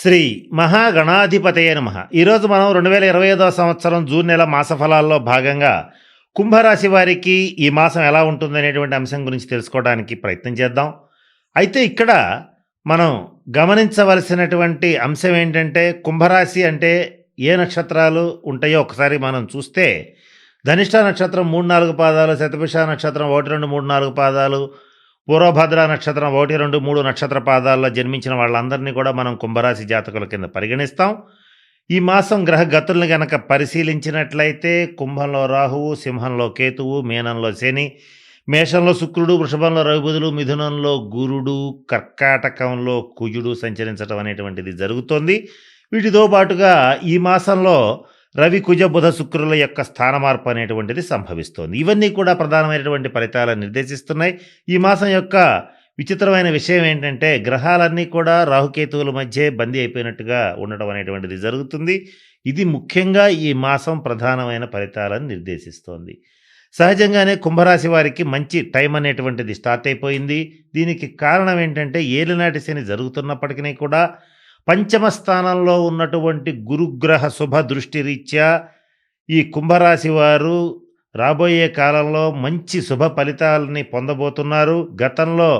శ్రీ మహాగణాధిపతయ నమ. ఈరోజు మనం రెండు వేల ఇరవై ఐదవ సంవత్సరం జూన్ నెల మాస ఫలాల్లో భాగంగా కుంభరాశి వారికి ఈ మాసం ఎలా ఉంటుందనేటువంటి అంశం గురించి తెలుసుకోవడానికి ప్రయత్నం చేద్దాం. అయితే ఇక్కడ మనం గమనించవలసినటువంటి అంశం ఏంటంటే కుంభరాశి అంటే ఏ నక్షత్రాలు ఉంటాయో ఒకసారి మనం చూస్తే ధనిష్ట నక్షత్రం మూడు నాలుగు పాదాలు శతభిష నక్షత్రం ఒకటి రెండు మూడు నాలుగు పాదాలు పూర్వభద్ర నక్షత్రం ఒకటి రెండు మూడు నక్షత్ర పాదాల్లో జన్మించిన వాళ్ళందరినీ కూడా మనం కుంభరాశి జాతకుల కింద పరిగణిస్తాం. ఈ మాసం గ్రహ గతుల్ని గనక పరిశీలించినట్లయితే కుంభంలో రాహువు సింహంలో కేతువు మీనంలో శని మేషంలో శుక్రుడు వృషభంలో రవిబుధులు మిథునంలో గురుడు కర్కాటకంలో కుజుడు సంచరించడం అనేటువంటిది జరుగుతోంది. వీటితో పాటుగా ఈ మాసంలో రవి కుజ బుధ శుక్రుల యొక్క స్థాన మార్పు అనేటువంటిది సంభవిస్తోంది. ఇవన్నీ కూడా ప్రధానమైనటువంటి ఫలితాలను నిర్దేశిస్తున్నాయి. ఈ మాసం యొక్క విచిత్రమైన విషయం ఏంటంటే గ్రహాలన్నీ కూడా రాహుకేతువుల మధ్య బందీ అయిపోయినట్టుగా ఉండడం అనేటువంటిది జరుగుతుంది. ఇది ముఖ్యంగా ఈ మాసం ప్రధానమైన ఫలితాలను నిర్దేశిస్తోంది. సహజంగానే కుంభరాశి వారికి మంచి టైం అనేటువంటిది స్టార్ట్ అయిపోయింది. దీనికి కారణం ఏంటంటే ఏలినాటి శని జరుగుతున్నప్పటికీ కూడా పంచమ స్థానంలో ఉన్నటువంటి గురుగ్రహ శుభ దృష్టి రీత్యా ఈ కుంభరాశి వారు రాబోయే కాలంలో మంచి శుభ ఫలితాలని పొందబోతున్నారు. గతంలో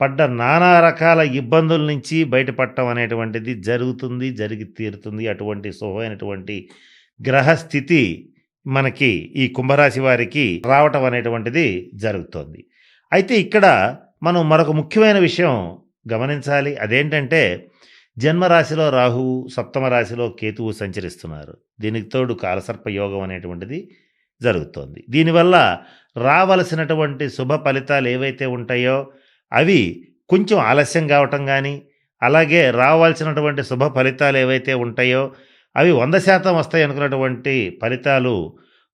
పడ్డ నానా రకాల ఇబ్బందుల నుంచి బయటపడటం అనేటువంటిది జరుగుతుంది జరిగి తీరుతుంది. అటువంటి శుభమైనటువంటి గ్రహస్థితి మనకి ఈ కుంభరాశి వారికి రావటం అనేటువంటిది జరుగుతోంది. అయితే ఇక్కడ మనం మరొక ముఖ్యమైన విషయం గమనించాలి. అదేంటంటే జన్మరాశిలో రాహువు సప్తమ రాశిలో కేతువు సంచరిస్తున్నారు. దీనికి తోడు కాలసర్ప యోగం అనేటువంటిది జరుగుతోంది. దీనివల్ల రావలసినటువంటి శుభ ఫలితాలు ఏవైతే ఉంటాయో అవి కొంచెం ఆలస్యం కావటం కానీ అలాగే రావాల్సినటువంటి శుభ ఫలితాలు ఏవైతే ఉంటాయో అవి వంద శాతం వస్తాయి అనుకున్నటువంటి ఫలితాలు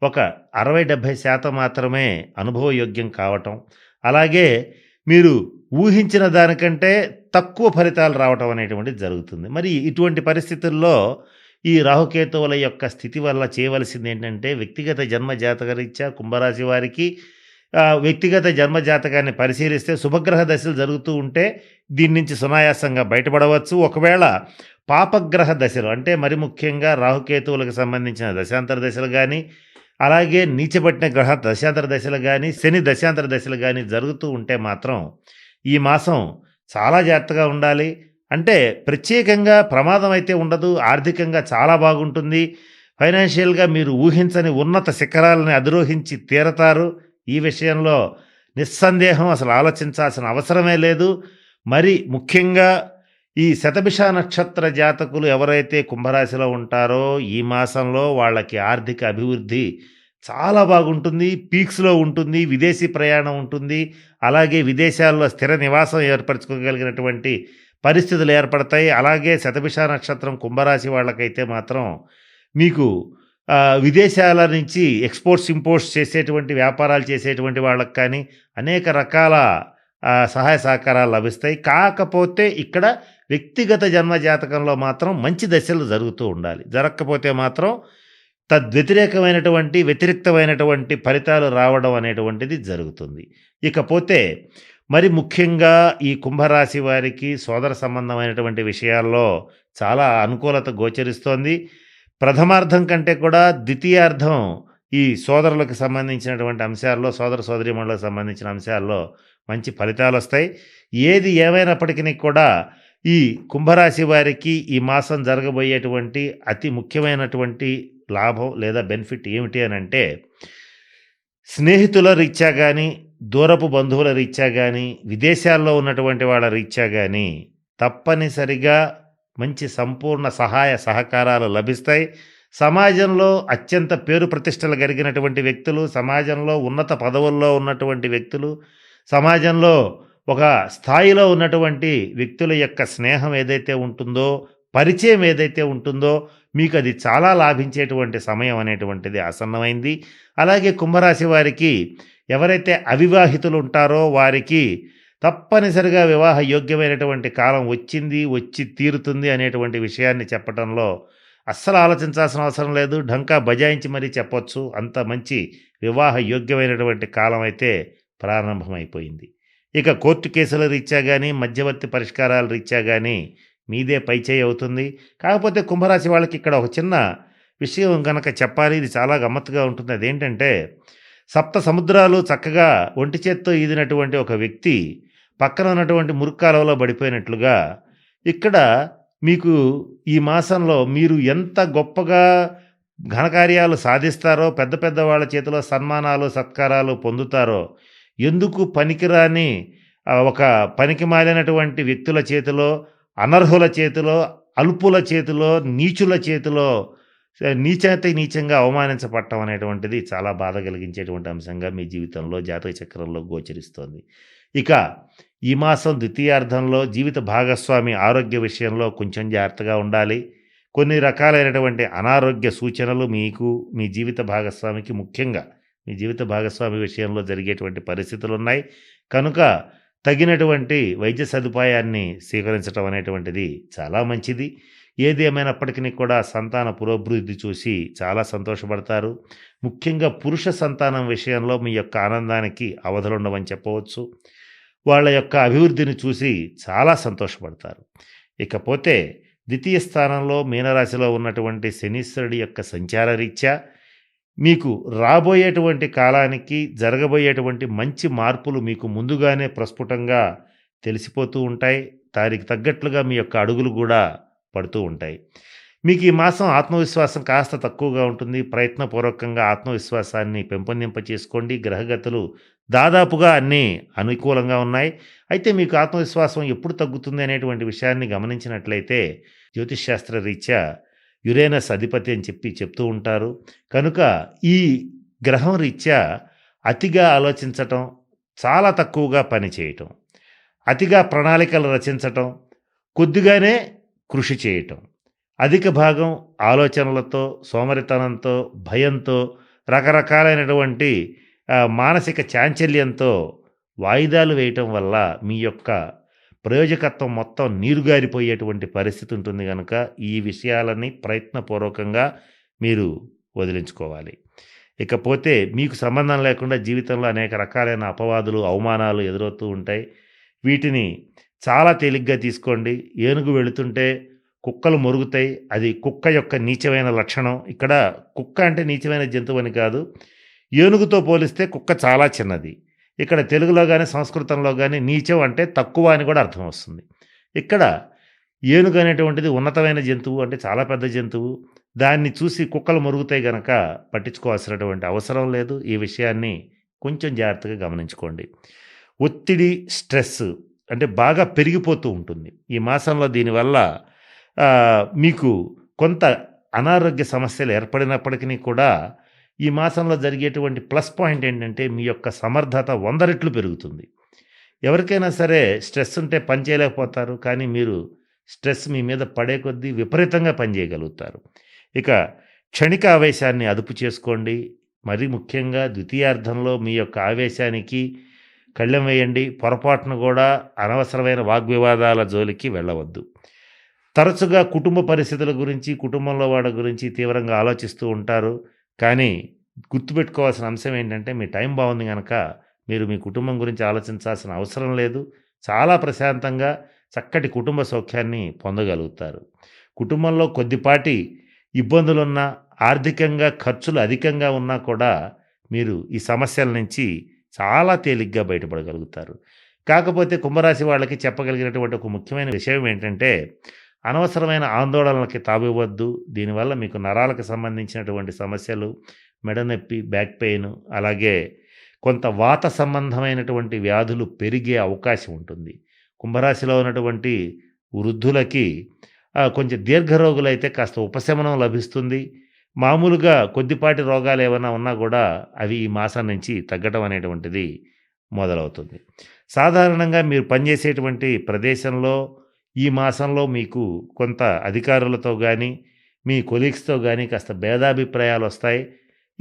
ఒక అరవై డెబ్భై శాతం మాత్రమే అనుభవయోగ్యం కావటం. అలాగే మీరు ఊహించిన దానికంటే తక్కువ ఫలితాలు రావటం అనేటువంటిది జరుగుతుంది. మరి ఇటువంటి పరిస్థితుల్లో ఈ రాహుకేతువుల యొక్క స్థితి వల్ల చేయవలసింది ఏంటంటే వ్యక్తిగత జన్మ జాతకరీత్యా కుంభరాశి వారికి వ్యక్తిగత జన్మ జాతకాన్ని పరిశీలిస్తే శుభగ్రహ దశలు జరుగుతూ ఉంటే దీని నుంచి సునాయాసంగా బయటపడవచ్చు. ఒకవేళ పాపగ్రహ దశలు అంటే మరి ముఖ్యంగా రాహుకేతువులకు సంబంధించిన దశాంతర దశలు కానీ అలాగే నీచబట్టిన గ్రహ దశాంతర దశలు కానీ శని దశాంతర దశలు కానీ జరుగుతూ ఉంటే మాత్రం ఈ మాసం చాలా జాగ్రత్తగా ఉండాలి. అంటే ప్రత్యేకంగా ప్రమాదం అయితే ఉండదు ఆర్థికంగా చాలా బాగుంటుంది. ఫైనాన్షియల్గా మీరు ఊహించని ఉన్నత శిఖరాలని అధిరోహించి తీరతారు. ఈ విషయంలో నిస్సందేహం అసలు ఆలోచించాల్సిన అవసరమే లేదు. మరి ముఖ్యంగా ఈ శతభిష నక్షత్ర జాతకులు ఎవరైతే కుంభరాశిలో ఉంటారో ఈ మాసంలో వాళ్ళకి ఆర్థిక అభివృద్ధి చాలా బాగుంటుంది పీక్స్లో ఉంటుంది విదేశీ ప్రయాణం ఉంటుంది అలాగే విదేశాల్లో స్థిర నివాసం ఏర్పరచుకోగలిగినటువంటి పరిస్థితులు ఏర్పడతాయి. అలాగే శతభిష నక్షత్రం కుంభరాశి వాళ్ళకైతే మాత్రం మీకు విదేశాల నుంచి ఎక్స్పోర్ట్స్ ఇంపోర్ట్స్ చేసేటువంటి వ్యాపారాలు చేసేటువంటి వాళ్ళకి కానీ అనేక రకాల సహాయ సహకారాలు లభిస్తాయి. కాకపోతే ఇక్కడ వ్యక్తిగత జన్మ జాతకంలో మాత్రం మంచి దశలు జరుగుతూ ఉండాలి. జరగకపోతే మాత్రం తద్వ్యతిరేకమైనటువంటి వ్యతిరిక్తమైనటువంటి ఫలితాలు రావడం అనేటువంటిది జరుగుతుంది. ఇకపోతే మరి ముఖ్యంగా ఈ కుంభరాశి వారికి సోదర సంబంధమైనటువంటి విషయాల్లో చాలా అనుకూలత గోచరిస్తోంది. ప్రథమార్థం కంటే కూడా ద్వితీయార్థం ఈ సోదరులకు సంబంధించినటువంటి అంశాల్లో సోదర సోదరిమణులకు సంబంధించిన అంశాల్లో మంచి ఫలితాలు వస్తాయి. ఏది ఏమైనప్పటికీ కూడా ఈ కుంభరాశి వారికి ఈ మాసం జరగబోయేటువంటి అతి ముఖ్యమైనటువంటి లాభం లేదా బెనిఫిట్ ఏమిటి అని అంటే స్నేహితుల రీత్యా కానీ దూరపు బంధువుల రీత్యా కానీ విదేశాల్లో ఉన్నటువంటి వాళ్ళ రీత్యా కానీ తప్పనిసరిగా మంచి సంపూర్ణ సహాయ సహకారాలు లభిస్తాయి. సమాజంలో అత్యంత పేరు ప్రతిష్టలు కలిగినటువంటి వ్యక్తులు సమాజంలో ఉన్నత పదవుల్లో ఉన్నటువంటి వ్యక్తులు సమాజంలో ఒక స్థాయిలో ఉన్నటువంటి వ్యక్తుల యొక్క స్నేహం ఏదైతే ఉంటుందో పరిచయం ఏదైతే ఉంటుందో మీకు అది చాలా లాభించేటువంటి సమయం అనేటువంటిది ఆసన్నమైంది. అలాగే కుంభరాశి వారికి ఎవరైతే అవివాహితులు ఉంటారో వారికి తప్పనిసరిగా వివాహ యోగ్యమైనటువంటి కాలం వచ్చింది వచ్చి తీరుతుంది అనేటువంటి విషయాన్ని చెప్పడంలో అస్సలు ఆలోచించాల్సిన అవసరం లేదు. ఢంకా బజాయించి మరీ చెప్పొచ్చు. అంత మంచి వివాహ యోగ్యమైనటువంటి కాలం అయితే ప్రారంభమైపోయింది. ఇక కోర్టు కేసుల రీత్యా కానీ మధ్యవర్తి పరిష్కారాల రీత్యా కానీ మీదే పైచేయి అవుతుంది. కాకపోతే కుంభరాశి వాళ్ళకి ఇక్కడ ఒక చిన్న విషయం కనుక చెప్పాలి. ఇది చాలా గమ్మత్తుగా ఉంటుంది. అదేంటంటే సప్త సముద్రాలు చక్కగా ఒంటి చేత్తో ఈదినటువంటి ఒక వ్యక్తి పక్కన ఉన్నటువంటి మురుక్కాలలో పడిపోయినట్లుగా ఇక్కడ మీకు ఈ మాసంలో మీరు ఎంత గొప్పగా ఘనకార్యాలు సాధిస్తారో పెద్ద పెద్ద వాళ్ళ చేతిలో సన్మానాలు సత్కారాలు పొందుతారో ఎందుకు పనికిరాని ఒక పనికి మాలినటువంటి వ్యక్తుల చేతిలో అనర్హుల చేతిలో అల్పుల చేతిలో నీచుల చేతిలో నీచైతే నీచంగా అవమానించబడటం అనేటువంటిది చాలా బాధ కలిగించేటువంటి అంశంగా మీ జీవితంలో జాతక చక్రంలో గోచరిస్తోంది. ఇక ఈ మాసం ద్వితీయార్థంలో జీవిత భాగస్వామి ఆరోగ్య విషయంలో కొంచెం జాగ్రత్తగా ఉండాలి. కొన్ని రకాలైనటువంటి అనారోగ్య సూచనలు మీకు మీ జీవిత భాగస్వామికి ముఖ్యంగా మీ జీవిత భాగస్వామి విషయంలో జరిగేటువంటి పరిస్థితులు ఉన్నాయి కనుక తగినటువంటి వైద్య సదుపాయాన్ని స్వీకరించడం అనేటువంటిది చాలా మంచిది. ఏది ఏమైనప్పటికీ కూడా సంతాన పురోభివృద్ధి చూసి చాలా సంతోషపడతారు. ముఖ్యంగా పురుష సంతానం విషయంలో మీ యొక్క ఆనందానికి అవధులుండవని చెప్పవచ్చు. వాళ్ళ యొక్క అభివృద్ధిని చూసి చాలా సంతోషపడతారు. ఇకపోతే ద్వితీయ స్థానంలో మీనరాశిలో ఉన్నటువంటి శనీశ్వరుడి యొక్క సంచార రీత్యా మీకు రాబోయేటువంటి కాలానికి జరగబోయేటువంటి మంచి మార్పులు మీకు ముందుగానే ప్రస్ఫుటంగా తెలిసిపోతూ ఉంటాయి. దానికి తగ్గట్లుగా మీ యొక్క అడుగులు కూడా పడుతూ ఉంటాయి. మీకు ఈ మాసం ఆత్మవిశ్వాసం కాస్త తక్కువగా ఉంటుంది. ప్రయత్నపూర్వకంగా ఆత్మవిశ్వాసాన్ని పెంపొందింప చేసుకోండి గ్రహగతులు దాదాపుగా అన్నీ అనుకూలంగా ఉన్నాయి. అయితే మీకు ఆత్మవిశ్వాసం ఎప్పుడు తగ్గుతుంది అనేటువంటి విషయాన్ని గమనించినట్లయితే జ్యోతిష్శాస్త్ర రీత్యా యురేనస్ అధిపతి అని చెప్పి చెప్తూ ఉంటారు. కనుక ఈ గ్రహం రీత్యా అతిగా ఆలోచించటం చాలా తక్కువగా పనిచేయటం అతిగా ప్రణాళికలు రచించటం కొద్దిగానే కృషి చేయటం అధిక భాగం ఆలోచనలతో సోమరితనంతో భయంతో రకరకాలైనటువంటి మానసిక చాంచల్యంతో వాయిదాలు వేయటం వల్ల మీ యొక్క ప్రయోజకత్వం మొత్తం నీరుగారిపోయేటువంటి పరిస్థితి ఉంటుంది కనుక ఈ విషయాలని ప్రయత్నపూర్వకంగా మీరు వదిలించుకోవాలి. ఇకపోతే మీకు సంబంధం లేకుండా జీవితంలో అనేక రకాలైన అపవాదులు అవమానాలు ఎదురవుతూ ఉంటాయి. వీటిని చాలా తేలిగ్గా తీసుకోండి. ఏనుగు వెళుతుంటే కుక్కలు మొరుగుతాయి. అది కుక్క యొక్క నీచమైన లక్షణం. ఇక్కడ కుక్క అంటే నీచమైన జంతువు అని కాదు. ఏనుగుతో పోలిస్తే కుక్క చాలా చిన్నది. ఇక్కడ తెలుగులో కానీ సంస్కృతంలో కానీ నీచం అంటే తక్కువ అని కూడా అర్థం వస్తుంది. ఇక్కడ ఏనుగు అనేటువంటిది ఉన్నతమైన జంతువు అంటే చాలా పెద్ద జంతువు. దాన్ని చూసి కుక్కలు మురుగుతాయి గనక పట్టించుకోవాల్సినటువంటి అవసరం లేదు. ఈ విషయాన్ని కొంచెం జాగ్రత్తగా గమనించుకోండి. ఒత్తిడి స్ట్రెస్ అంటే బాగా పెరిగిపోతూ ఉంటుంది. ఈ మాసంలో దీనివల్ల మీకు కొంత అనారోగ్య సమస్యలు ఏర్పడినప్పటికీ కూడా ఈ మాసంలో జరిగేటువంటి ప్లస్ పాయింట్ ఏంటంటే మీ యొక్క సమర్థత వంద రెట్లు పెరుగుతుంది. ఎవరికైనా సరే స్ట్రెస్ ఉంటే పని చేయలేకపోతారు కానీ మీరు స్ట్రెస్ మీ మీద పడే కొద్దీ విపరీతంగా పనిచేయగలుగుతారు ఇక క్షణిక ఆవేశాన్ని అదుపు చేసుకోండి. మరి ముఖ్యంగా ద్వితీయార్థంలో మీ యొక్క ఆవేశానికి కళ్ళెం వేయండి. పొరపాటును కూడా అనవసరమైన వాగ్వివాదాల జోలికి వెళ్ళవద్దు. తరచుగా కుటుంబ పరిస్థితుల గురించి కుటుంబంలో వాళ్ళ గురించి తీవ్రంగా ఆలోచిస్తూ ఉంటారు. కానీ గుర్తుపెట్టుకోవాల్సిన అంశం ఏంటంటే మీ టైం బాగుంది కనుక మీరు మీ కుటుంబం గురించి ఆలోచించాల్సిన అవసరం లేదు. చాలా ప్రశాంతంగా చక్కటి కుటుంబ సౌఖ్యాన్ని పొందగలుగుతారు. కుటుంబంలో కొద్దిపాటి ఇబ్బందులున్నా ఆర్థికంగా ఖర్చులు అధికంగా ఉన్నా కూడా మీరు ఈ సమస్యల నుంచి చాలా తేలిగ్గా బయటపడగలుగుతారు. కాకపోతే కుంభరాశి వాళ్ళకి చెప్పగలిగినటువంటి ఒక ముఖ్యమైన విషయం ఏంటంటే అనవసరమైన ఆందోళనలకి తావివ్వద్దు. దీనివల్ల మీకు నరాలకు సంబంధించినటువంటి సమస్యలు మెడనొప్పి బ్యాక్ పెయిన్ అలాగే కొంత వాత సంబంధమైనటువంటి వ్యాధులు పెరిగే అవకాశం ఉంటుంది. కుంభరాశిలో ఉన్నటువంటి వృద్ధులకి కొంచెం కొంచెం దీర్ఘరోగులైతే కాస్త ఉపశమనం లభిస్తుంది. మామూలుగా కొద్దిపాటి రోగాలు ఏమైనా ఉన్నా కూడా అవి ఈ మాసం నుంచి తగ్గడం అనేటువంటిది మొదలవుతుంది. సాధారణంగా మీరు పనిచేసేటువంటి ప్రదేశంలో ఈ మాసంలో మీకు కొంత అధికారులతో కానీ మీ కొలీగ్స్తో కానీ కాస్త భేదాభిప్రాయాలు వస్తాయి.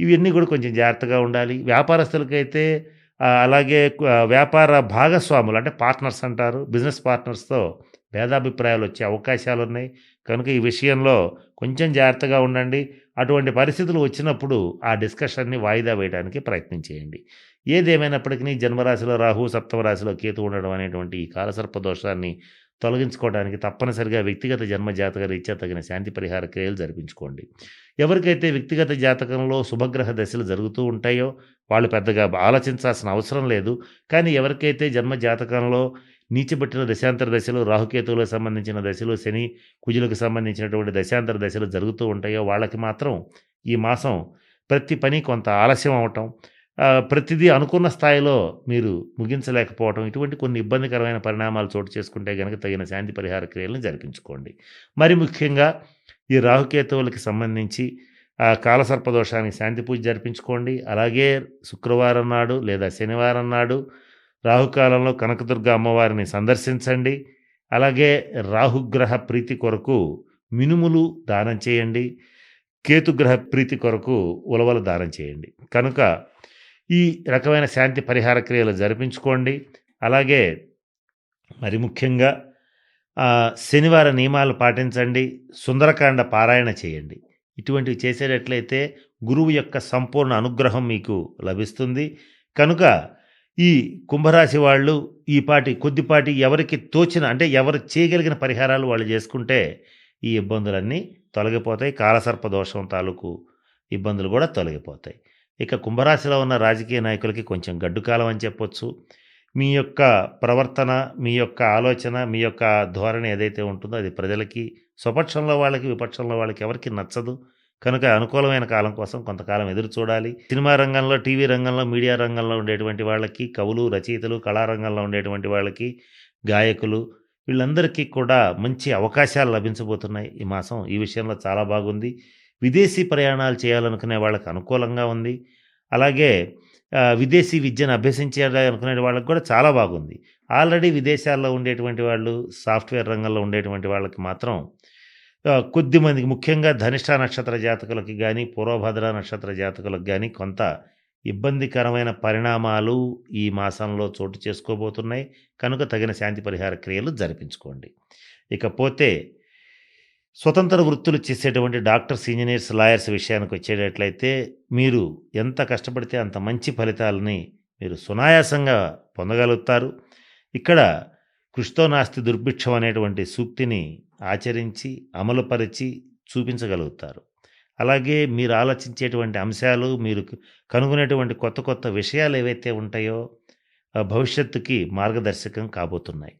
ఇవన్నీ కూడా కొంచెం జాగ్రత్తగా ఉండాలి. వ్యాపారస్తులకైతే అలాగే వ్యాపార భాగస్వాములు అంటే పార్ట్నర్స్ అంటారు బిజినెస్ పార్ట్నర్స్తో భేదాభిప్రాయాలు వచ్చే అవకాశాలు ఉన్నాయి. కనుక ఈ విషయంలో కొంచెం జాగ్రత్తగా ఉండండి. అటువంటి పరిస్థితులు వచ్చినప్పుడు ఆ డిస్కషన్ని వాయిదా వేయడానికి ప్రయత్నం చేయండి. ఏదేమైనప్పటికీ జన్మరాశిలో రాహు సప్తమ రాశిలో కేతు ఉండడం అనేటువంటి ఈ కాలసర్ప దోషాన్ని తొలగించుకోవడానికి తప్పనిసరిగా వ్యక్తిగత జన్మ జాతక రీత్యా తగిన శాంతి పరిహార క్రియలు జరిపించుకోండి. ఎవరికైతే వ్యక్తిగత జాతకంలో శుభగ్రహ దశలు జరుగుతూ ఉంటాయో వాళ్ళు పెద్దగా ఆలోచించాల్సిన అవసరం లేదు. కానీ ఎవరికైతే జన్మ జాతకంలో నీచబట్టిన దశాంతర దశలు రాహుకేతువులకు సంబంధించిన దశలు శని కుజులకు సంబంధించినటువంటి దశాంతర దశలు జరుగుతూ ఉంటాయో వాళ్ళకి మాత్రం ఈ మాసం ప్రతి పని కొంత ఆలస్యం అవటం ప్రతిదీ అనుకున్న స్థాయిలో మీరు ముగించలేకపోవటం ఇటువంటి కొన్ని ఇబ్బందికరమైన పరిణామాలు చోటు చేసుకుంటే కనుక తగిన శాంతి పరిహార క్రియలను జరిపించుకోండి. మరి ముఖ్యంగా ఈ రాహుకేతువులకి సంబంధించి ఆ కాలసర్పదోషానికి శాంతి పూజ జరిపించుకోండి. అలాగే శుక్రవారం నాడు లేదా శనివారం నాడు రాహుకాలంలో కనకదుర్గ అమ్మవారిని సందర్శించండి. అలాగే రాహుగ్రహ ప్రీతి కొరకు మినుములు దానం చేయండి. కేతుగ్రహ ప్రీతి కొరకు ఉలవలు దానం చేయండి. కనుక ఈ రకమైన శాంతి పరిహార క్రియలు జరిపించుకోండి. అలాగే మరి ముఖ్యంగా శనివార నియమాలు పాటించండి. సుందరకాండ పారాయణ చేయండి. ఇటువంటివి చేసేటట్లయితే గురువు యొక్క సంపూర్ణ అనుగ్రహం మీకు లభిస్తుంది. కనుక ఈ కుంభరాశి వాళ్ళు ఈ పాటి కొద్దిపాటి ఎవరికి తోచిన అంటే ఎవరు చేయగలిగిన పరిహారాలు వాళ్ళు చేసుకుంటే ఈ ఇబ్బందులన్నీ తొలగిపోతాయి. కాలసర్ప దోషం తాలూకు ఇబ్బందులు కూడా తొలగిపోతాయి. ఇక కుంభరాశిలో ఉన్న రాజకీయ నాయకులకి కొంచెం గడ్డుకాలం అని చెప్పొచ్చు. మీ యొక్క ప్రవర్తన మీ యొక్క ఆలోచన మీ యొక్క ధోరణి ఏదైతే ఉంటుందో అది ప్రజలకి స్వపక్షంలో వాళ్ళకి విపక్షంలో వాళ్ళకి ఎవరికి నచ్చదు. కనుక అనుకూలమైన కాలం కోసం కొంతకాలం ఎదురు చూడాలి. సినిమా రంగంలో టీవీ రంగంలో మీడియా రంగంలో ఉండేటువంటి వాళ్ళకి కవులు రచయితలు కళారంగంలో ఉండేటువంటి వాళ్ళకి గాయకులు వీళ్ళందరికీ కూడా మంచి అవకాశాలు లభించబోతున్నాయి. ఈ మాసం ఈ విషయంలో చాలా బాగుంది. విదేశీ ప్రయాణాలు చేయాలనుకునే వాళ్ళకి అనుకూలంగా ఉంది. అలాగే విదేశీ విద్యను అభ్యసించాలి అనుకునే వాళ్ళకి కూడా చాలా బాగుంది. ఆల్రెడీ విదేశాల్లో ఉండేటువంటి వాళ్ళు సాఫ్ట్వేర్ రంగంలో ఉండేటువంటి వాళ్ళకి మాత్రం కొద్దిమందికి కొద్ది మందికి ముఖ్యంగా ధనిష్ట నక్షత్ర జాతకులకి కానీ పూర్వభద్ర నక్షత్ర జాతకులకు కానీ కొంత ఇబ్బందికరమైన పరిణామాలు ఈ మాసంలో చోటు చేసుకోబోతున్నాయి. కనుక తగిన శాంతి పరిహార క్రియలు జరిపించుకోండి. ఇకపోతే స్వతంత్ర వృత్తులు చేసేటువంటి డాక్టర్స్ ఇంజనీర్స్ లాయర్స్ విషయానికి వచ్చేటట్లయితే మీరు ఎంత కష్టపడితే అంత మంచి ఫలితాలని మీరు సునాయాసంగా పొందగలుగుతారు. ఇక్కడ కృషితో నాస్తి దుర్భిక్షం అనేటువంటి సూక్తిని ఆచరించి అమలుపరిచి చూపించగలుగుతారు. అలాగే మీరు ఆలోచించేటువంటి అంశాలు మీరు కనుగొనేటువంటి కొత్త కొత్త విషయాలు ఏవైతే ఉంటాయో భవిష్యత్తుకి మార్గదర్శకం కాబోతున్నాయి.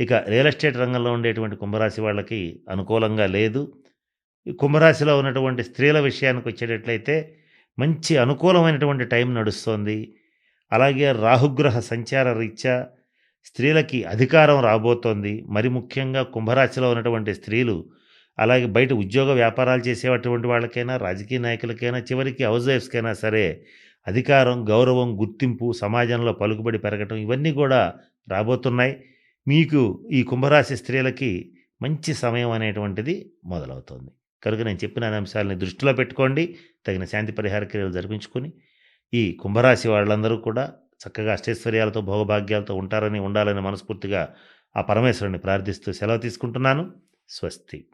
ఇక రియల్ ఎస్టేట్ రంగంలో ఉండేటువంటి కుంభరాశి వాళ్ళకి అనుకూలంగా లేదు. ఈ కుంభరాశిలో ఉన్నటువంటి స్త్రీల విషయానికి వచ్చేటట్లయితే మంచి అనుకూలమైనటువంటి టైం నడుస్తోంది. అలాగే రాహుగ్రహ సంచార రీత్యా స్త్రీలకి అధికారం రాబోతోంది. మరి ముఖ్యంగా కుంభరాశిలో ఉన్నటువంటి స్త్రీలు అలాగే బయట ఉద్యోగ వ్యాపారాలు చేసేటువంటి వాళ్ళకైనా రాజకీయ నాయకులకైనా చివరికి హౌస్ వైఫ్స్కైనా సరే అధికారం గౌరవం గుర్తింపు సమాజంలో పలుకుబడి పెరగటం ఇవన్నీ కూడా రాబోతున్నాయి. మీకు ఈ కుంభరాశి స్త్రీలకి మంచి సమయం అనేటువంటిది మొదలవుతుంది. కనుక నేను చెప్పిన అంశాలని దృష్టిలో పెట్టుకోండి. తగిన శాంతి పరిహార క్రియలు జరిపించుకొని ఈ కుంభరాశి వాళ్ళందరూ కూడా చక్కగా అష్టైశ్వర్యాలతో భోగభాగ్యాలతో ఉంటారని ఉండాలని మనస్ఫూర్తిగా ఆ పరమేశ్వరుని ప్రార్థిస్తూ సెలవు తీసుకుంటున్నాను. స్వస్తి.